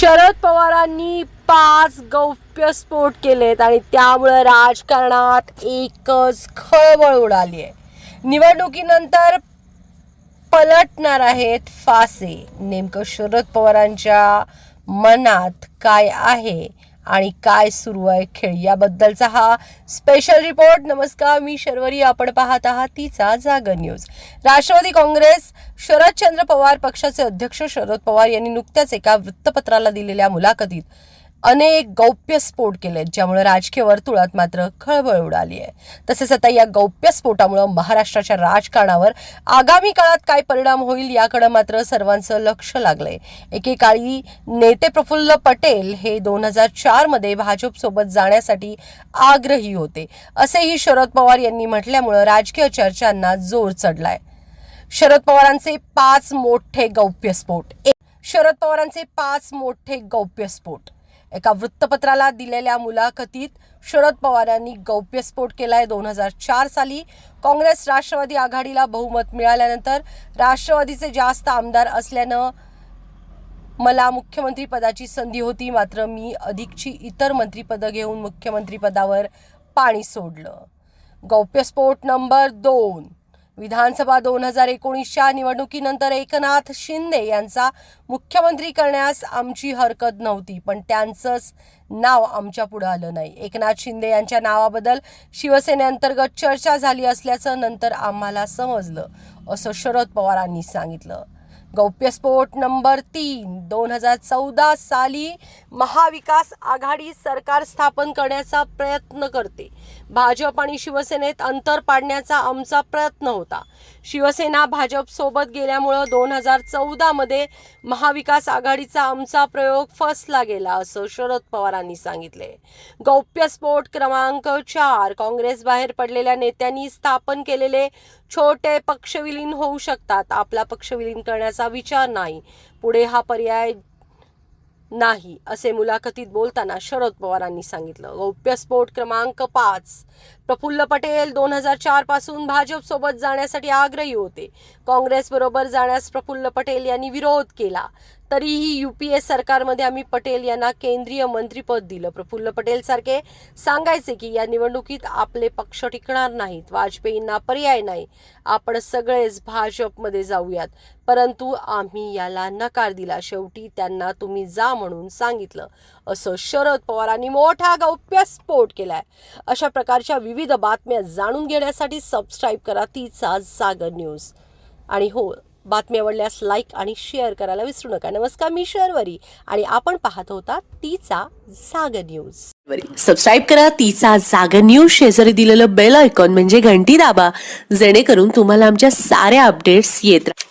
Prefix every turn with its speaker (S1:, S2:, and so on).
S1: शरद पवारांनी पाच गौप्यस्फोट केलेत आणि त्यामुळे राजकारणात एकच खळबळ उडाली आहे निवडणुकीनंतर पलटणार आहेत फासे. नेमकं शरद पवारांच्या मनात काय आहे? आणि काय सुरू आहे खेळ याबद्दलचा हा स्पेशल रिपोर्ट नमस्कार मी शर्वरी. आपण पाहत आहात तिचा जागर न्यूज राष्ट्रवादी काँग्रेस शरदचंद्र पवार पक्षाचे अध्यक्ष शरद पवार यांनी नुकत्याच एका वृत्तपत्राला दिलेल्या मुलाखतीत अनेक गौप्यस्फोट केलेत ज्यामुळे राजकीय वर्तुळात मात्र खळबळ उडाली आहे. तसेच आता या गौप्यस्फोटामुळे महाराष्ट्राच्या राजकारणावर आगामी काळात काय परिणाम होईल याकडे मात्र सर्वांचं लक्ष लागलंय. एकेकाळी नेते प्रफुल्ल पटेल हे दोन हजार चारमध्ये भाजपसोबत जाण्यासाठी आग्रही होते. असेही शरद पवार यांनी म्हटल्यामुळं राजकीय चर्चांना जोर चढलाय. शरद पवारांचे पाच मोठे गौप्यस्फोट शरद पवारांचे पाच मोठे गौप्यस्फोट एका वृत्तपत्राला दिलेल्या मुलाखतीत शरद पवारांनी गौप्यस्फोट केलाय दोन हजार चार साली. काँग्रेस राष्ट्रवादी आघाडीला बहुमत मिळाल्यानंतर राष्ट्रवादीचे जास्त आमदार असल्यानं मला मुख्यमंत्री पदाची संधी होती मात्र मी अधिकची इतर मंत्रीपदं घेऊन मुख्यमंत्रीपदावर पाणी सोडलं. गौप्यस्फोट नंबर दोन. विधानसभा दोन हजार एकोणीसच्या निवडणुकीनंतर एकनाथ शिंदे यांचा मुख्यमंत्री करण्यास आमची हरकत नव्हती पण त्यांचंच नाव आमच्या पुढं आलं नाही. एकनाथ शिंदे यांच्या नावाबद्दल शिवसेनेअंतर्गत चर्चा झाली असल्याचं नंतर आम्हाला समजलं असं शरद पवारांनी सांगितलं. गौप्यस्फोट नंबर तीन दोन हजार चौदा साली महाविकास आघाडी सरकार स्थापन करण्याचा प्रयत्न करते. भाजप आणि शिवसेनेत अंतर पाडण्याचा आमचा प्रयत्न होता. शिवसेना भाजप सोबत गेल्यामुळं दोन हजार चौदामध्ये महाविकास आघाडीचा आमचा प्रयोग फसला गेला असं शरद पवारांनी सांगितले. गौप्यस्फोट क्रमांक चार काँग्रेस बाहेर पडलेल्या नेत्यांनी स्थापन केलेले छोटे पक्षविलीन होऊ शकतात. आपला पक्षविलीन करण्याचा विचार नाही. पुढे हा पर्याय नाही असे मुलाखतीत बोलताना शरद पवारांनी सांगितलं. गौप्यस्फोट क्रमांक पाच. प्रफुल्ल पटेल दोन हजार चारपासून भाजप सोबत जाण्यासाठी आग्रही होते. काँग्रेस बरोबर जाण्यास प्रफुल्ल पटेल यांनी विरोध केला. तरीही यू पी एस सरकारमध्ये आम्ही पटेल यांना केंद्रीय मंत्रीपद दिलं. प्रफुल्ल पटेल सारखे सांगायचे की या निवडणुकीत आपले पक्ष टिकणार नाहीत वाजपेयींना पर्याय नाही. आपण सगळेच भाजपमध्ये जाऊयात. परंतु आम्ही याला नकार दिला. शेवटी त्यांना तुम्ही जा म्हणून सांगितलं. असं शरद पवारांनी मोठा गौप्यस्फोट केलाय. अशा प्रकारच्या विविध बातम्या जाणून घेण्यासाठी सबस्क्राईब करा. तिचा सागर न्यूज आणि हो बातमी आवडल्यास लाईक आणि शेअर करायला विसरू नका. नमस्कार मी शर्वरी आणि आपण पाहत होता तिचा जाग न्यूज
S2: सबस्क्राईब करा तिचा जाग न्यूज शेजारी दिलेलं बेल आयकॉन म्हणजे घंटी दाबा. जेणेकरून तुम्हाला आमच्या साऱ्या अपडेट्स येत राहतात